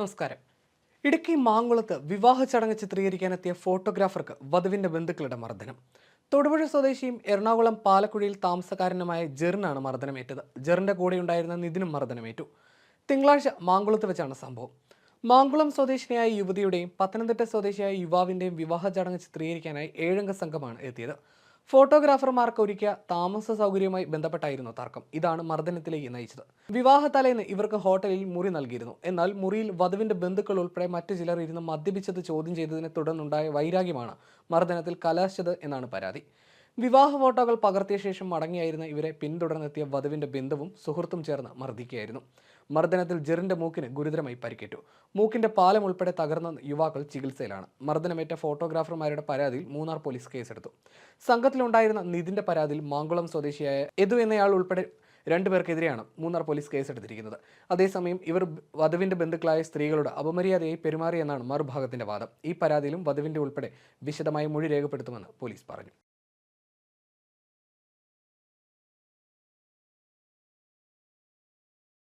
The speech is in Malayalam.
നമസ്കാരം. ഇടുക്കി മാങ്കുളത്ത് വിവാഹ ചടങ്ങ് ചിത്രീകരിക്കാനെത്തിയ ഫോട്ടോഗ്രാഫർക്ക് വധുവിന്റെ ബന്ധുക്കളുടെ മർദ്ദനം. തൊടുപുഴ സ്വദേശിയും എറണാകുളം പാലക്കുഴിയിൽ താമസക്കാരനുമായ ജെറിനാണ് മർദ്ദനമേറ്റത്. ജെറിന്റെ കൂടെയുണ്ടായിരുന്ന നിതിനും മർദ്ദനമേറ്റു. തിങ്കളാഴ്ച മാങ്കുളത്ത് വെച്ചാണ് സംഭവം. മാങ്കുളം സ്വദേശിനിയായ യുവതിയുടെയും പത്തനംതിട്ട സ്വദേശിയായ യുവാവിന്റെയും വിവാഹ ചടങ്ങ് ചിത്രീകരിക്കാനായി ഏഴംഗ സംഘമാണ് എത്തിയത്. ഫോട്ടോഗ്രാഫർമാർക്ക് ഒരുക്കിയ താമസ സൗകര്യവുമായി ബന്ധപ്പെട്ടായിരുന്നു തർക്കം. ഇതാണ് മർദ്ദനത്തിലേക്ക് നയിച്ചത്. വിവാഹ തലേന്ന് ഇവർക്ക് ഹോട്ടലിൽ മുറി നൽകിയിരുന്നു. എന്നാൽ മുറിയിൽ വധുവിന്റെ ബന്ധുക്കൾ ഉൾപ്പെടെ മറ്റു ചിലർ ഇരുന്ന് മദ്യപിച്ചത് ചോദ്യം ചെയ്തതിനെ തുടർന്നുണ്ടായ വൈരാഗ്യമാണ് മർദ്ദനത്തിൽ കലാശിച്ചത് എന്നാണ് പരാതി. വിവാഹ ഫോട്ടോകൾ പകർത്തിയ ശേഷം മടങ്ങിയായിരുന്ന ഇവരെ പിന്തുടർന്നെത്തിയ വധുവിന്റെ ബന്ധുവും സുഹൃത്തും ചേർന്ന് മർദ്ദിക്കുകയായിരുന്നു. മർദ്ദനത്തിൽ ജെറിന്റെ മൂക്കിന് ഗുരുതരമായി പരിക്കേറ്റു. മൂക്കിന്റെ പാലം ഉൾപ്പെടെ തകർന്ന യുവാക്കൾ ചികിത്സയിലാണ്. മർദ്ദനമേറ്റ ഫോട്ടോഗ്രാഫർമാരുടെ പരാതിയിൽ മൂന്നാർ പോലീസ് കേസെടുത്തു. സംഘത്തിലുണ്ടായിരുന്ന നിതിന്റെ പരാതിയിൽ മാങ്കുളം സ്വദേശിയായ യദു എന്നയാൾ ഉൾപ്പെടെ രണ്ടുപേർക്കെതിരെയാണ് മൂന്നാർ പോലീസ് കേസെടുത്തിരിക്കുന്നത്. അതേസമയം ഇവർ വധുവിന്റെ ബന്ധുക്കളായ സ്ത്രീകളോട് അപമര്യാദയായി പെരുമാറിയെന്നാണ് മറുഭാഗത്തിന്റെ വാദം. ഈ പരാതിയിലും വധുവിന്റെ ഉൾപ്പെടെ വിശദമായ മൊഴി രേഖപ്പെടുത്തുമെന്ന് പോലീസ് പറഞ്ഞു.